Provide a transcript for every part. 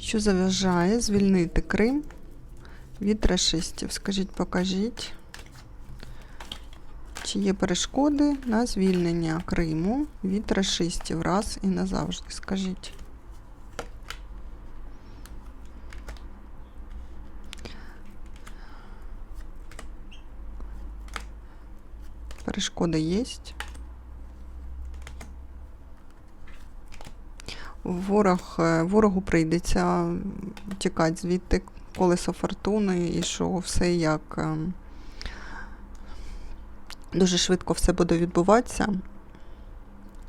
Що заважає звільнити Крим від рашистів? Скажіть, покажіть. Чи є перешкоди на звільнення Криму від рашистів? Раз і назавжди. Скажіть. Перешкоди є. Ворог, е, ворогу прийдеться тікати звідти колесо фортуни і що все як ем, дуже швидко все буде відбуватися.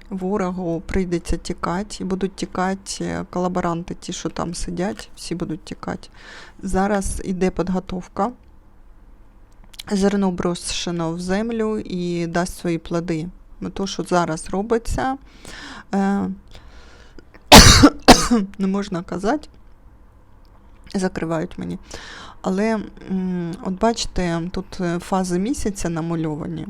Ворогу прийдеться тікати, і будуть тікати колаборанти, ті, що там сидять, всі будуть тікати. Зараз іде підготовка. Зерно брошено в землю і дасть свої плоди. Ну, То, що зараз робиться, е, не можна казати, закривають мені. Але от бачите, тут е, фази місяця намальовані.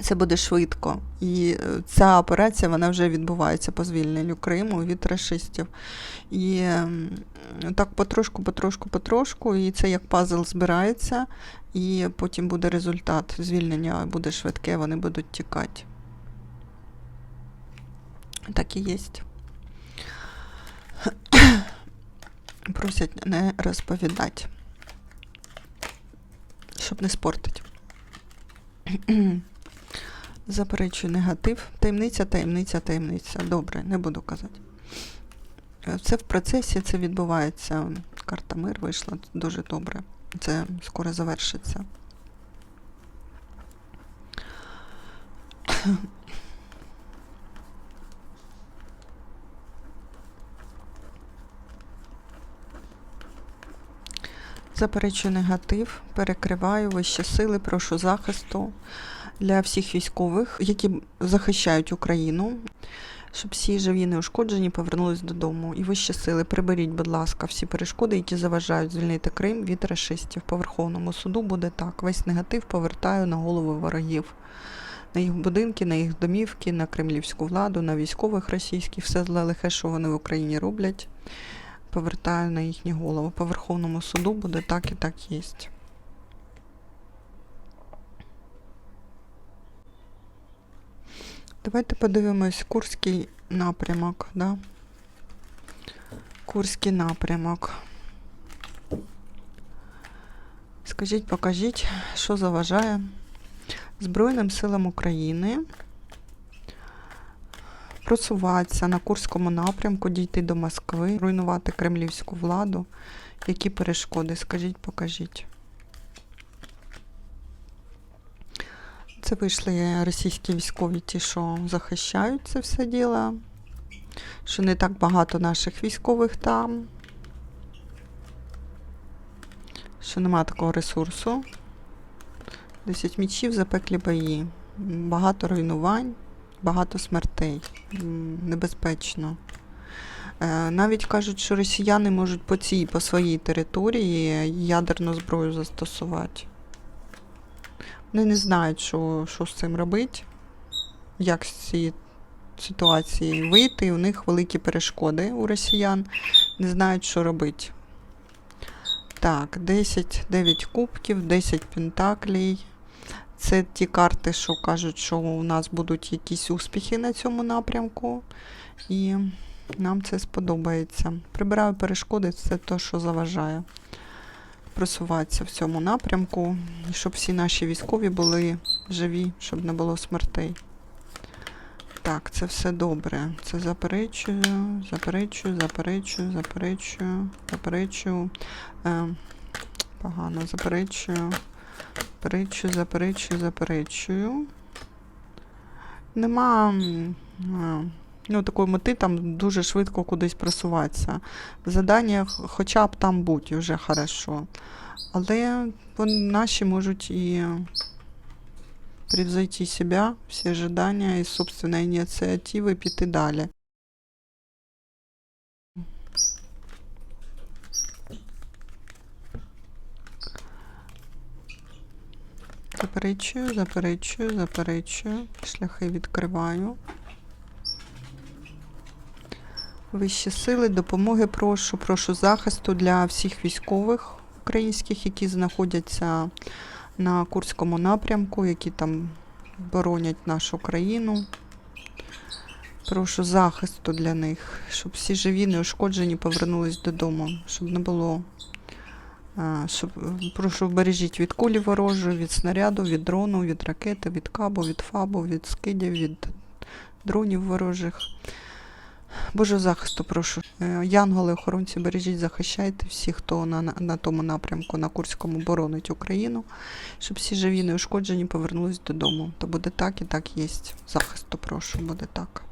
Це буде швидко. І е, ця операція вона вже відбувається по звільненню Криму від рашистів. І так потрошку, потрошку, потрошку, і це як пазл збирається, і потім буде результат. Звільнення буде швидке, вони будуть тікати. Так і є. Просять не розповідати, щоб не спортити. Заперечую негатив. Таємниця, таємниця, таємниця. Добре, не буду казати. Це в процесі, це відбувається. Карта мир вийшла дуже добре. Це скоро завершиться. Заперечую негатив, перекриваю вищі сили, прошу захисту для всіх військових, які захищають Україну, щоб всі живі неушкоджені повернулись додому. І вищі сили, приберіть, будь ласка, всі перешкоди, які заважають звільнити Крим від рашистів. По Верховному суду буде так. Весь негатив повертаю на голови ворогів. На їх будинки, на їх домівки, на кремлівську владу, на військових російських, все зле лихе, що вони в Україні роблять. Повертаю на їхні голови. По Верховному суду буде так і так єсть. Давайте подивимось Курський напрямок, да? Курський напрямок. Скажіть, покажіть, що заважає Збройним силам України просуватися на Курському напрямку, дійти до Москви, руйнувати кремлівську владу. Які перешкоди? Скажіть, покажіть. Це вийшли російські військові, ті, що захищають це все діло. Що не так багато наших військових там. Що нема такого ресурсу. 10 мічів, запеклі бої. Багато руйнувань, багато смертей. Небезпечно. Е, Навіть кажуть, що росіяни можуть по цій, по своїй території ядерну зброю застосувати. Вони не знають, що, що з цим робити, як з цієї ситуації вийти. У них великі перешкоди у росіян. Не знають, що робити. Так, 10, 9 кубків, 10 пентаклей. Це ті карти, що кажуть, що у нас будуть якісь успіхи на цьому напрямку. І нам це сподобається. Прибираю перешкоди, це те, що заважає просуватися в цьому напрямку, щоб всі наші військові були живі, щоб не було смертей. Так, це все добре. Це заперечую, заперечую, заперечую, заперечую, заперечую. Е, погано, заперечую, заперечую, заперечую, заперечую. Нема. Ну, такої мети там дуже швидко кудись просуватися. Задання хоча б там будь вже хорошо. Але наші можуть і превзойти себе, всі ожидання і собственної ініціативи піти далі. Заперечую, заперечую, заперечую. Шляхи відкриваю. Вищі сили, допомоги прошу, прошу захисту для всіх військових українських, які знаходяться на Курському напрямку, які там боронять нашу країну. Прошу захисту для них, щоб всі живі, неушкоджені повернулись додому, щоб не було. Прошу бережіть від кулі ворожої, від снаряду, від дрону, від ракети, від кабу, від фабу, від скидів, від дронів ворожих. Боже захисту, прошу. Е, Янголи, охоронці, бережіть, захищайте всіх, хто на, на, на тому напрямку, на Курському боронить Україну, щоб всі живі, неушкоджені повернулись додому. То буде так і так є. Захисту, прошу, буде так.